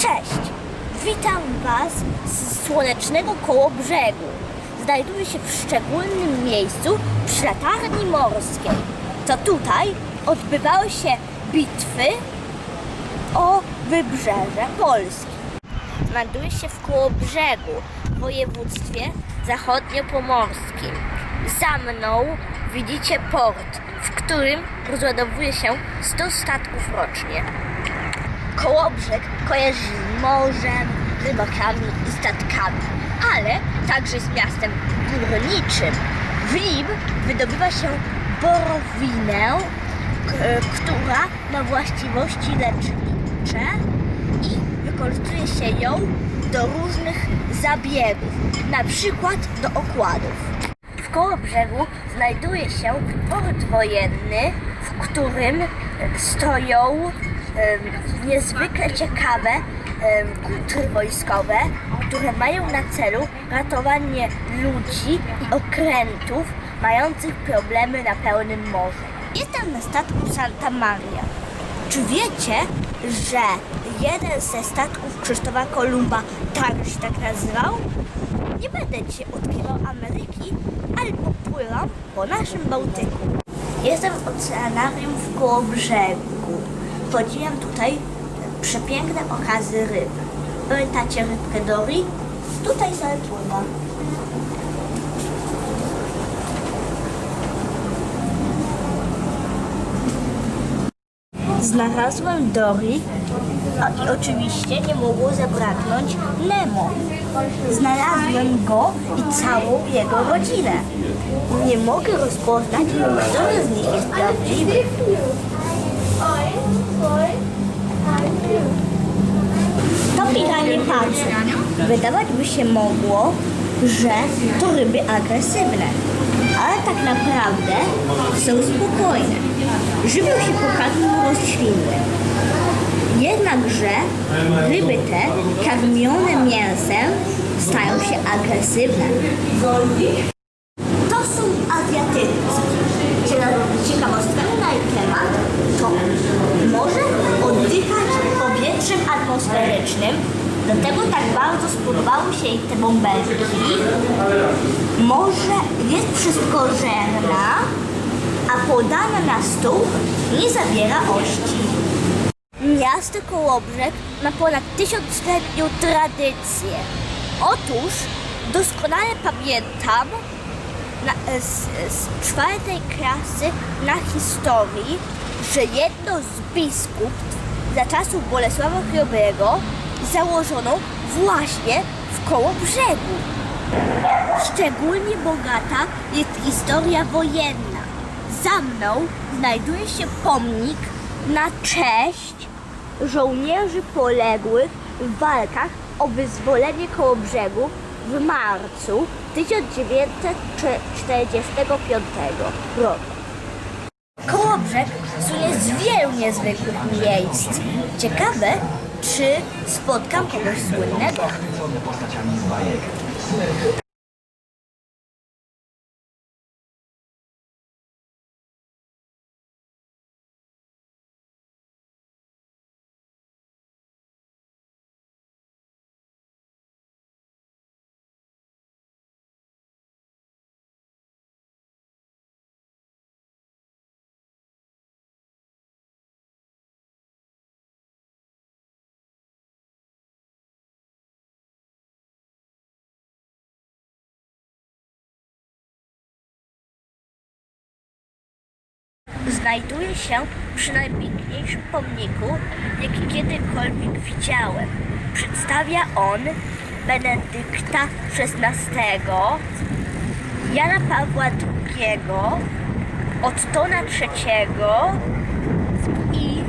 Cześć! Witam Was z słonecznego Kołobrzegu. Znajduję się w szczególnym miejscu przy latarni morskiej. To tutaj odbywały się bitwy o wybrzeże Polski. Znajduję się w Kołobrzegu w województwie zachodniopomorskim. Za mną widzicie port, w którym rozładowuje się 100 statków rocznie. Kołobrzeg kojarzy z morzem, rybakami i statkami, ale także z miastem górniczym. W nim wydobywa się borowinę, która ma właściwości lecznicze i wykorzystuje się ją do różnych zabiegów, na przykład do okładów. W Kołobrzegu znajduje się port wojenny, w którym stoją niezwykle ciekawe kutry wojskowe, które mają na celu ratowanie ludzi i okrętów mających problemy na pełnym morzu. Jestem na statku Santa Maria. Czy wiecie, że jeden ze statków Krzysztofa Kolumba także się tak nazywał? Nie będę dzisiaj odkrywał Ameryki, ale popływam po naszym Bałtyku. Jestem w oceanarium w Kołobrzegu. Podziwiam tutaj przepiękne okazy ryb. Pamiętacie rybkę Dory? Tutaj sobie pływa. Znalazłem Dory a i oczywiście nie mogło zabraknąć Nemo. Znalazłem go i całą jego rodzinę. Nie mogę rozpoznać, który z nich jest prawdziwy. To piranie patrzą. Wydawać by się mogło, że to ryby agresywne, ale tak naprawdę są spokojne. Żywią się pokarmem roślinnym. Jednakże ryby te, karmione mięsem, stają się agresywne. Są azjatycy. Ciekawostka na ich temat to może oddychać powietrzem atmosferycznym, dlatego tak bardzo spodobały się jej te bąbelki. Może jest wszystkożerna, a podana na stół nie zabiera ości. Miasto Kołobrzeg ma ponad tysiącletnią tradycję. Otóż doskonale pamiętam na, z, z czwartej klasy na historii, że jedno z biskupstw za czasów Bolesława Chrobrego założono właśnie w Kołobrzegu. Szczególnie bogata jest historia wojenna. Za mną znajduje się pomnik na cześć żołnierzy poległych w walkach o wyzwolenie Kołobrzegu w marcu 1945 roku. Kołobrzeg słynie z wielu niezwykłych miejsc. Ciekawe, czy spotkam kogoś słynnego. Znajduje się przy najpiękniejszym pomniku, jaki kiedykolwiek widziałem. Przedstawia on Benedykta XVI, Jana Pawła II, Ottona III i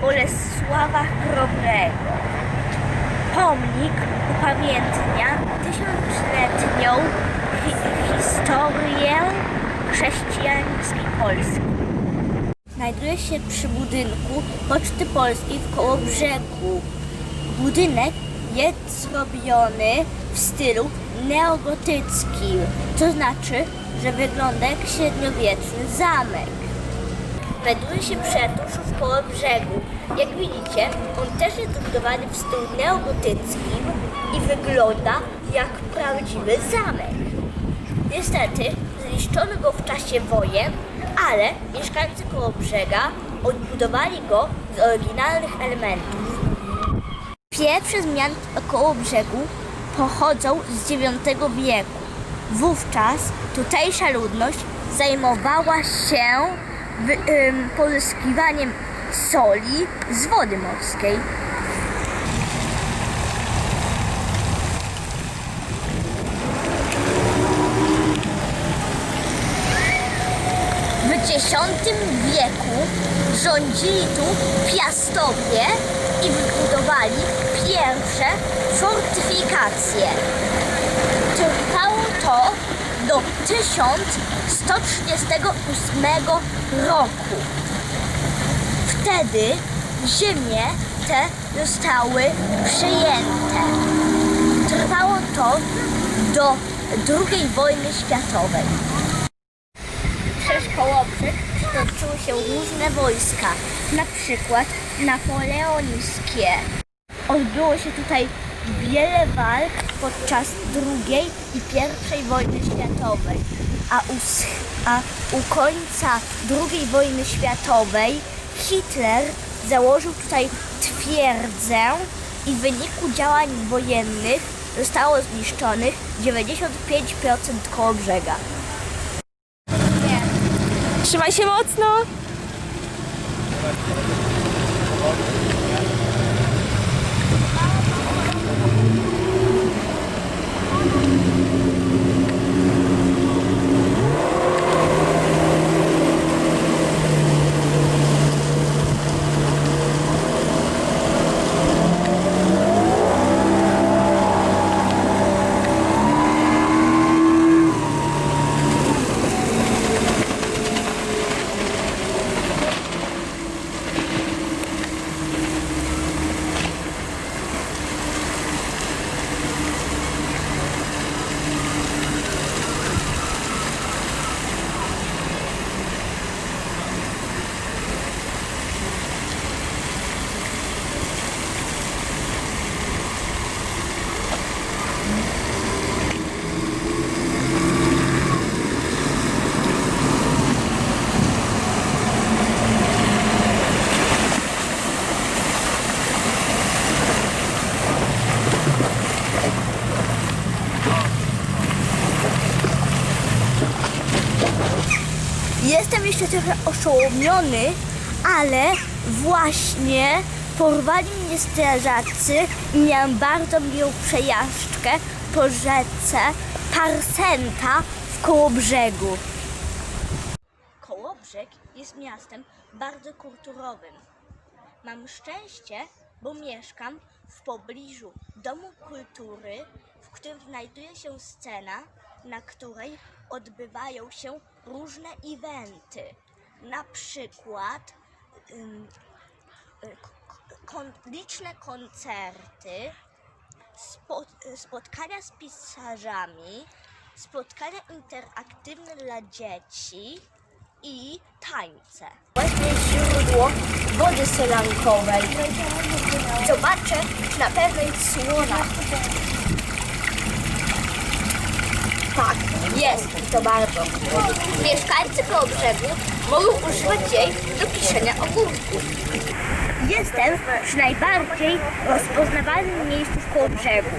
Bolesława Chrobrego. Pomnik upamiętnia tysiącletnią hi- historię chrześcijańskiej Polski. Znajduje się przy budynku Poczty Polskiej w Kołobrzegu. Budynek jest zrobiony w stylu neogotyckim, to znaczy, że wygląda jak średniowieczny zamek. znajduje się przy ratuszu w koło brzegu. Jak widzicie, on też jest zbudowany w stylu neogotyckim i wygląda jak prawdziwy zamek. Niestety zniszczono go w czasie wojen, ale mieszkańcy koło brzega odbudowali go z oryginalnych elementów. Pierwsze zmiany koło brzegu pochodzą z IX wieku. Wówczas tutejsza ludność zajmowała się wy, ym, pozyskiwaniem soli z wody morskiej. X wieku rządzili tu piastowie i wybudowali pierwsze fortyfikacje. Trwało to do 1138 roku. Wtedy ziemie te zostały przejęte. Trwało to do II wojny światowej. Kołobrzeg toczyły się różne wojska, na przykład napoleońskie. Odbyło się tutaj wiele walk podczas II i I wojny światowej, a u, a u końca II wojny światowej Hitler założył tutaj twierdzę i w wyniku działań wojennych zostało zniszczonych 95% Kołobrzega. Trzymaj się mocno! Jeszcze trochę oszołomiony, ale właśnie porwali mnie strażacy i miałam bardzo miłą przejażdżkę po rzece Parsenta w Kołobrzegu. Kołobrzeg jest miastem bardzo kulturowym. Mam szczęście, bo mieszkam w pobliżu Domu Kultury, w którym znajduje się scena, na której odbywają się różne eventy. Na przykład ym, kon, liczne koncerty, spo, spotkania z pisarzami, spotkania interaktywne dla dzieci i tańce. Właśnie źródło wody sylankowej. Zobaczę, czy na pewno jest słona. Tak, jest i to bardzo. Mieszkańcy koło brzegu mogą używać jej do kiszenia ogórków. Jestem przy najbardziej rozpoznawalnym miejscu koło brzegu.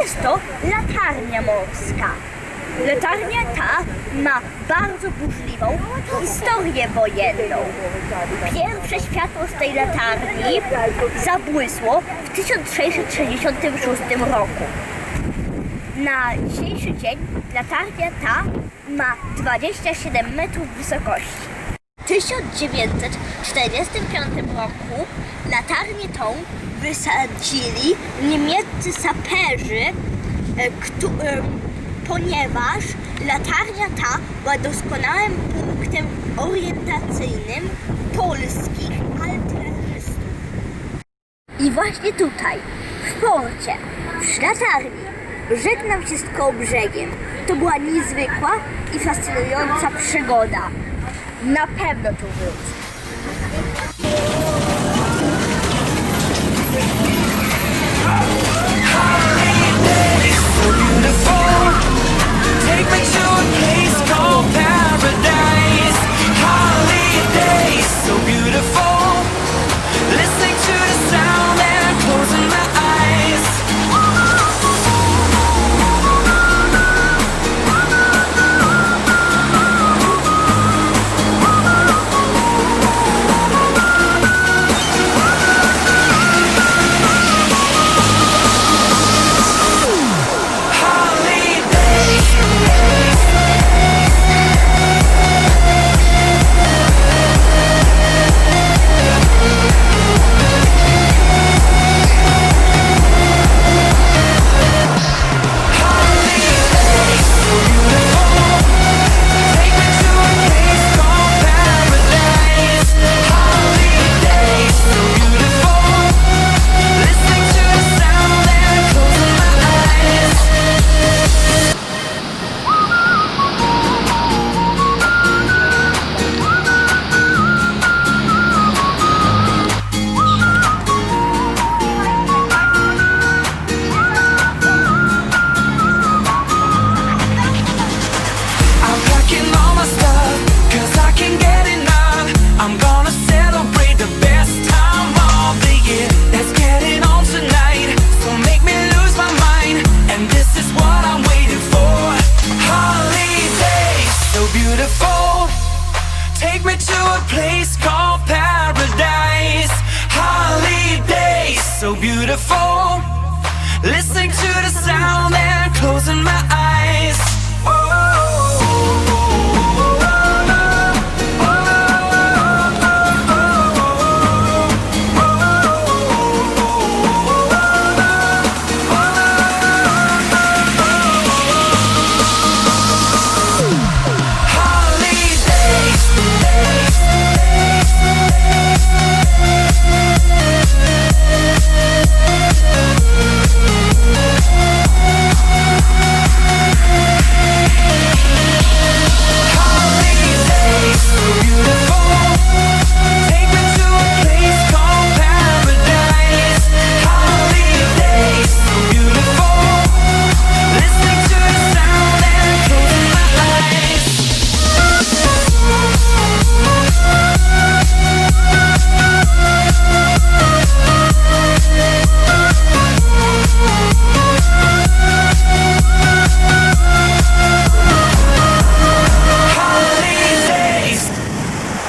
Jest to latarnia morska. Latarnia ta ma bardzo burzliwą historię wojenną. Pierwsze światło z tej latarni zabłysło w 1666 roku. Na dzisiejszy dzień latarnia ta ma 27 metrów wysokości. W 1945 roku latarnię tą wysadzili niemieccy saperzy, e, e, ponieważ latarnia ta była doskonałym punktem orientacyjnym polskich artylerzystów. I właśnie tutaj, w porcie, przy latarni, żegnam się z Kołobrzegiem. To była niezwykła i fascynująca przygoda. Na pewno tu wrócę. Take beautiful. Listen to